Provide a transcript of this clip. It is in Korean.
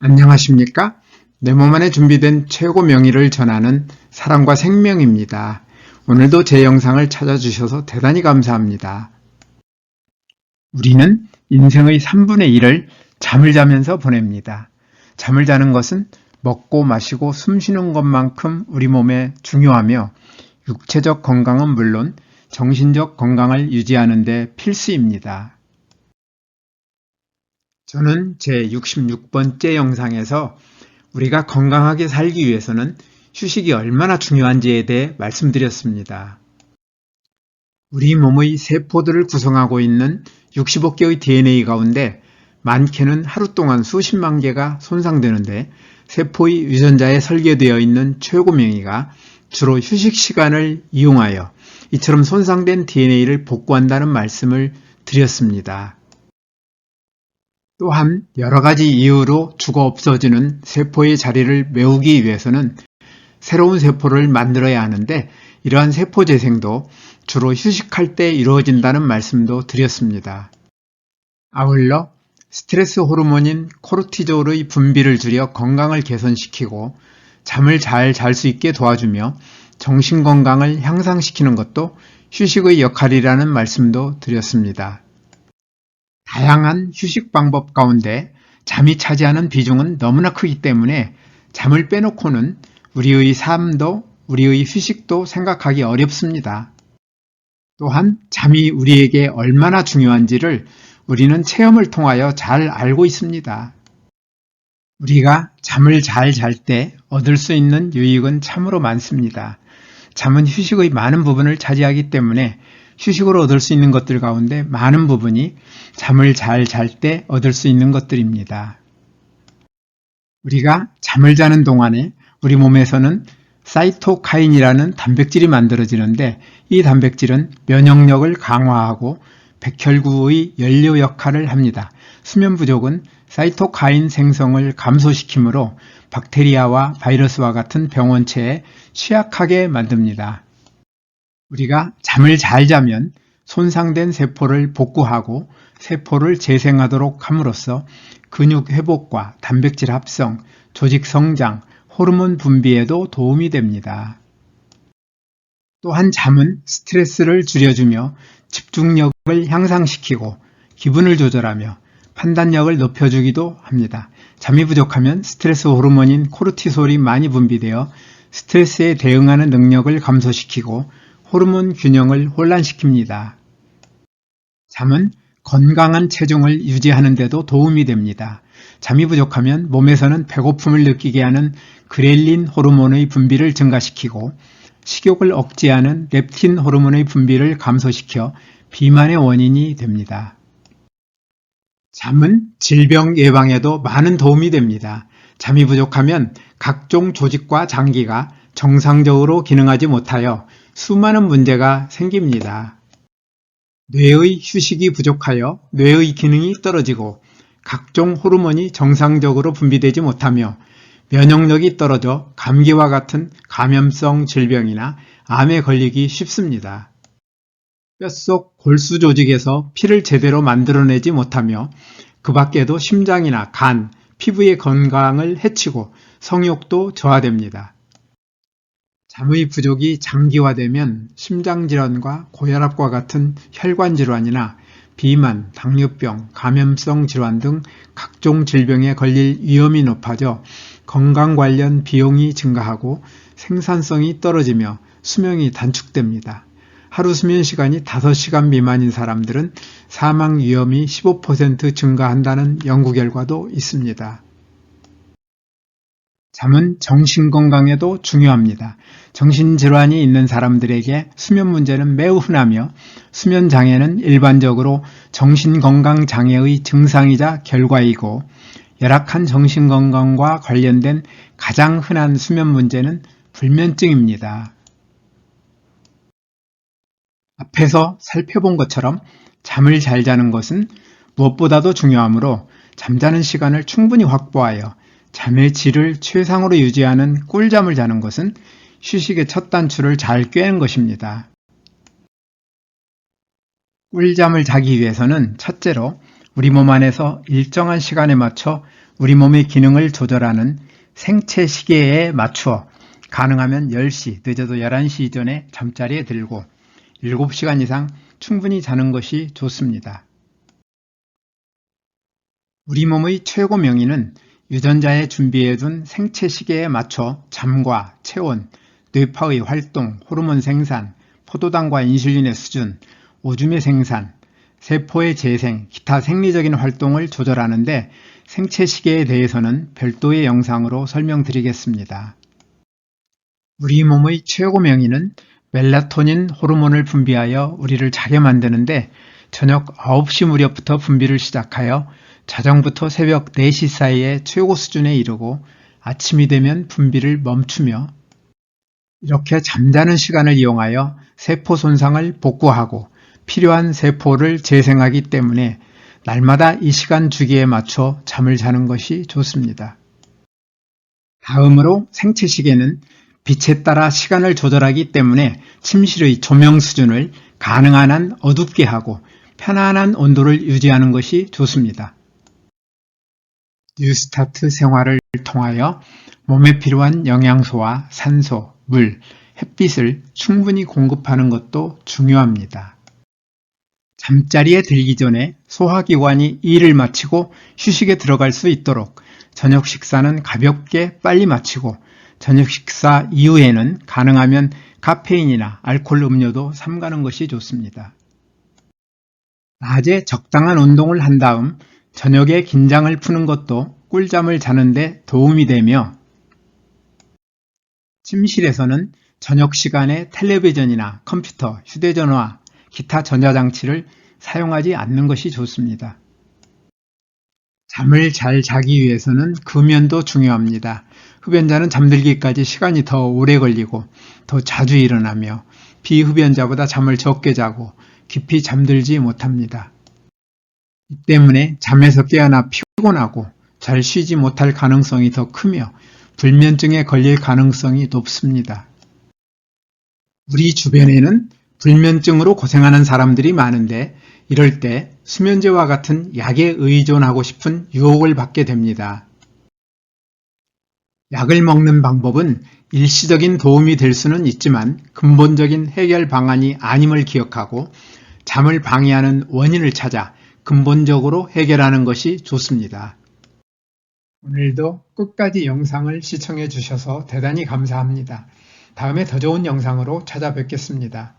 안녕하십니까? 내 몸 안에 준비된 최고 명의를 전하는 사랑과 생명입니다. 오늘도 제 영상을 찾아주셔서 대단히 감사합니다. 우리는 인생의 3분의 1을 잠을 자면서 보냅니다. 잠을 자는 것은 먹고 마시고 숨 쉬는 것만큼 우리 몸에 중요하며 육체적 건강은 물론 정신적 건강을 유지하는 데 필수입니다. 저는 제 66번째 영상에서 우리가 건강하게 살기 위해서는 휴식이 얼마나 중요한지에 대해 말씀드렸습니다. 우리 몸의 세포들을 구성하고 있는 65개의 DNA 가운데 많게는 하루 동안 수십만 개가 손상되는데 세포의 유전자에 설계되어 있는 최고 명의가 주로 휴식 시간을 이용하여 이처럼 손상된 DNA를 복구한다는 말씀을 드렸습니다. 또한 여러 가지 이유로 죽어 없어지는 세포의 자리를 메우기 위해서는 새로운 세포를 만들어야 하는데 이러한 세포 재생도 주로 휴식할 때 이루어진다는 말씀도 드렸습니다. 아울러 스트레스 호르몬인 코르티졸의 분비를 줄여 건강을 개선시키고 잠을 잘 잘 수 있게 도와주며 정신 건강을 향상시키는 것도 휴식의 역할이라는 말씀도 드렸습니다. 다양한 휴식 방법 가운데 잠이 차지하는 비중은 너무나 크기 때문에 잠을 빼놓고는 우리의 삶도 우리의 휴식도 생각하기 어렵습니다. 또한 잠이 우리에게 얼마나 중요한지를 우리는 체험을 통하여 잘 알고 있습니다. 우리가 잠을 잘 잘 때 얻을 수 있는 유익은 참으로 많습니다. 잠은 휴식의 많은 부분을 차지하기 때문에 휴식으로 얻을 수 있는 것들 가운데 많은 부분이 잠을 잘 잘 때 얻을 수 있는 것들입니다. 우리가 잠을 자는 동안에 우리 몸에서는 사이토카인이라는 단백질이 만들어지는데 이 단백질은 면역력을 강화하고 백혈구의 연료 역할을 합니다. 수면 부족은 사이토카인 생성을 감소시키므로 박테리아와 바이러스와 같은 병원체에 취약하게 만듭니다. 우리가 잠을 잘 자면 손상된 세포를 복구하고 세포를 재생하도록 함으로써 근육 회복과 단백질 합성, 조직 성장, 호르몬 분비에도 도움이 됩니다. 또한 잠은 스트레스를 줄여주며 집중력을 향상시키고 기분을 조절하며 판단력을 높여주기도 합니다. 잠이 부족하면 스트레스 호르몬인 코르티솔이 많이 분비되어 스트레스에 대응하는 능력을 감소시키고 호르몬 균형을 혼란시킵니다. 잠은 건강한 체중을 유지하는 데도 도움이 됩니다. 잠이 부족하면 몸에서는 배고픔을 느끼게 하는 그렐린 호르몬의 분비를 증가시키고 식욕을 억제하는 렙틴 호르몬의 분비를 감소시켜 비만의 원인이 됩니다. 잠은 질병 예방에도 많은 도움이 됩니다. 잠이 부족하면 각종 조직과 장기가 정상적으로 기능하지 못하여 수많은 문제가 생깁니다. 뇌의 휴식이 부족하여 뇌의 기능이 떨어지고 각종 호르몬이 정상적으로 분비되지 못하며 면역력이 떨어져 감기와 같은 감염성 질병이나 암에 걸리기 쉽습니다. 뼛속 골수 조직에서 피를 제대로 만들어내지 못하며 그 밖에도 심장이나 간, 피부의 건강을 해치고 성욕도 저하됩니다. 잠의 부족이 장기화되면 심장질환과 고혈압과 같은 혈관질환이나 비만, 당뇨병, 감염성 질환 등 각종 질병에 걸릴 위험이 높아져 건강 관련 비용이 증가하고 생산성이 떨어지며 수명이 단축됩니다. 하루 수면 시간이 5시간 미만인 사람들은 사망 위험이 15% 증가한다는 연구 결과도 있습니다. 잠은 정신 건강에도 중요합니다. 정신질환이 있는 사람들에게 수면 문제는 매우 흔하며 수면 장애는 일반적으로 정신건강 장애의 증상이자 결과이고 열악한 정신건강과 관련된 가장 흔한 수면 문제는 불면증입니다. 앞에서 살펴본 것처럼 잠을 잘 자는 것은 무엇보다도 중요하므로 잠자는 시간을 충분히 확보하여 잠의 질을 최상으로 유지하는 꿀잠을 자는 것은 휴식의 첫 단추를 잘 꿰는 것입니다. 꿀잠을 자기 위해서는 첫째로 우리 몸 안에서 일정한 시간에 맞춰 우리 몸의 기능을 조절하는 생체 시계에 맞추어 가능하면 10시, 늦어도 11시 이전에 잠자리에 들고 7시간 이상 충분히 자는 것이 좋습니다. 우리 몸의 최고 명의는 유전자에 준비해둔 생체 시계에 맞춰 잠과 체온, 뇌파의 활동, 호르몬 생산, 포도당과 인슐린의 수준, 오줌의 생산, 세포의 재생, 기타 생리적인 활동을 조절하는데 생체 시계에 대해서는 별도의 영상으로 설명드리겠습니다. 우리 몸의 최고 명의는 멜라토닌 호르몬을 분비하여 우리를 자게 만드는데 저녁 9시 무렵부터 분비를 시작하여 자정부터 새벽 4시 사이에 최고 수준에 이르고 아침이 되면 분비를 멈추며 이렇게 잠자는 시간을 이용하여 세포 손상을 복구하고 필요한 세포를 재생하기 때문에 날마다 이 시간 주기에 맞춰 잠을 자는 것이 좋습니다. 다음으로 생체 시계는 빛에 따라 시간을 조절하기 때문에 침실의 조명 수준을 가능한 한 어둡게 하고 편안한 온도를 유지하는 것이 좋습니다. 뉴스타트 생활을 통하여 몸에 필요한 영양소와 산소, 물, 햇빛을 충분히 공급하는 것도 중요합니다. 잠자리에 들기 전에 소화기관이 일을 마치고 휴식에 들어갈 수 있도록 저녁 식사는 가볍게 빨리 마치고 저녁 식사 이후에는 가능하면 카페인이나 알코올 음료도 삼가는 것이 좋습니다. 낮에 적당한 운동을 한 다음 저녁에 긴장을 푸는 것도 꿀잠을 자는데 도움이 되며 침실에서는 저녁 시간에 텔레비전이나 컴퓨터, 휴대전화, 기타 전자장치를 사용하지 않는 것이 좋습니다. 잠을 잘 자기 위해서는 금연도 중요합니다. 흡연자는 잠들기까지 시간이 더 오래 걸리고 더 자주 일어나며 비흡연자보다 잠을 적게 자고 깊이 잠들지 못합니다. 이 때문에 잠에서 깨어나 피곤하고 잘 쉬지 못할 가능성이 더 크며 불면증에 걸릴 가능성이 높습니다. 우리 주변에는 불면증으로 고생하는 사람들이 많은데 이럴 때 수면제와 같은 약에 의존하고 싶은 유혹을 받게 됩니다. 약을 먹는 방법은 일시적인 도움이 될 수는 있지만 근본적인 해결 방안이 아님을 기억하고 잠을 방해하는 원인을 찾아 근본적으로 해결하는 것이 좋습니다. 오늘도 끝까지 영상을 시청해 주셔서 대단히 감사합니다. 다음에 더 좋은 영상으로 찾아뵙겠습니다.